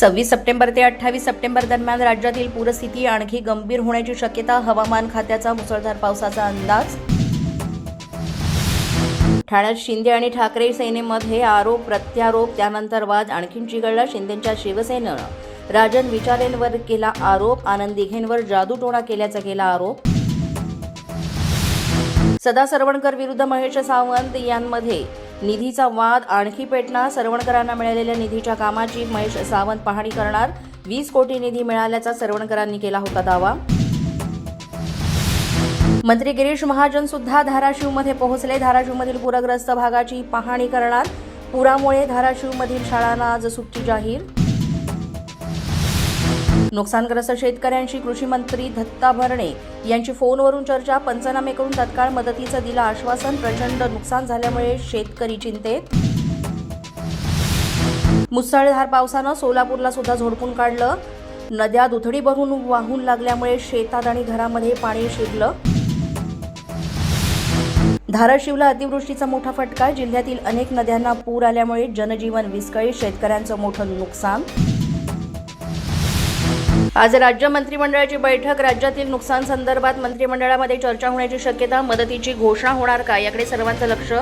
सव्वीस सप्टेंबर ते अठ्ठावीस सप्टेंबर दरम्यान राज्यातील पूरस्थिती आणखी गंभीर होण्याची शक्यता हवामान खात्याचा मुसळधार पावसाचा अंदाज. ठाण्यात शिंदे आणि ठाकरे सेनेमध्ये आरोप प्रत्यारोप त्यानंतर वाद आणखीन चिघळला शिंदेच्या शिवसेनेनं. राजन विचारेंवर केला आरोप आनंद दिघेंवर जादूटोणा केल्याचा केला आरोप. सदा सरवणकर विरुद्ध महेश सावंत यांमध्ये निधीचा वाद आणखी पेटणार. सरवणकरांना मिळालेल्या निधीच्या कामाची महेश सावंत पाहणी करणार. वीस कोटी निधी मिळाल्याचा सरवणकरांनी केला होता दावा. मंत्री गिरीश महाजन सुद्धा धाराशिवमध्ये पोहोचले. धाराशिवमधील पूरग्रस्त भागाची पाहणी करणार. पुरामुळे धाराशिवमधील शाळांना आज सुट्टी जाहीर. नुकसानग्रस्त शेतकऱ्यांशी कृषी मंत्री दत्ता भरणे यांची फोनवरून चर्चा पंचनामे करून तत्काळ मदतीचं दिलं आश्वासन प्रचंड नुकसान झाल्यामुळे शेतकरी चिंतेत. मुसळधार पावसानं सोलापूरला सुद्धा झोडपून काढलं. नद्या दुथडी भरून वाहून लागल्यामुळे शेतात आणि घरामध्ये पाणी शिरलं. धाराशिवला अतिवृष्टीचा मोठा फटका जिल्ह्यातील अनेक नद्यांना पूर आल्यामुळे जनजीवन विस्कळीत शेतकऱ्यांचं मोठं नुकसान आज राज्य मंत्रिमंडळाची बैठक राज्यातील नुकसान संदर्भात मंत्रिमंडळामध्ये चर्चा होण्याची शक्यता मदतीची घोषणा होणार का याकडे सर्वांचं लक्ष.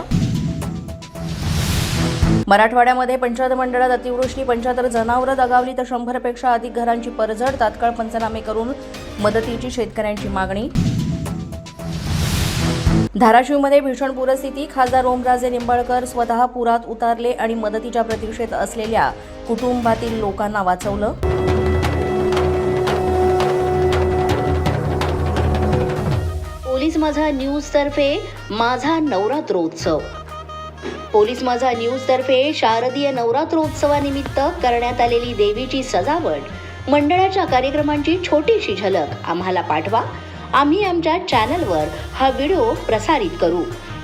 मराठवाड्यामध्ये पंचायत मंडळात अतिवृष्टी पंच्याहत्तर जनावरं दगावली तर शंभरपेक्षा अधिक घरांची परझड तात्काळ पंचनामे करून मदतीची शेतकऱ्यांची मागणी. धाराशिवमध्ये भीषण पूरस्थिती खासदार ओमराजे निंबाळकर स्वतः पुरात उतारले आणि मदतीच्या प्रतीक्षेत असलेल्या कुटुंबातील लोकांना वाचवलं. पोलीस माझा न्यूज तर्फे माझा नवरात्रोत्सव पोलीस माझा न्यूज तर्फे शारदीय नवरात्रोत्सवानिमित्त करण्यात आलेली देवीची सजावट मंडळाच्या कार्यक्रमांची छोटीशी झलक आम्हाला पाठवा. आम्ही आमच्या चॅनलवर हा व्हिडिओ प्रसारित करू.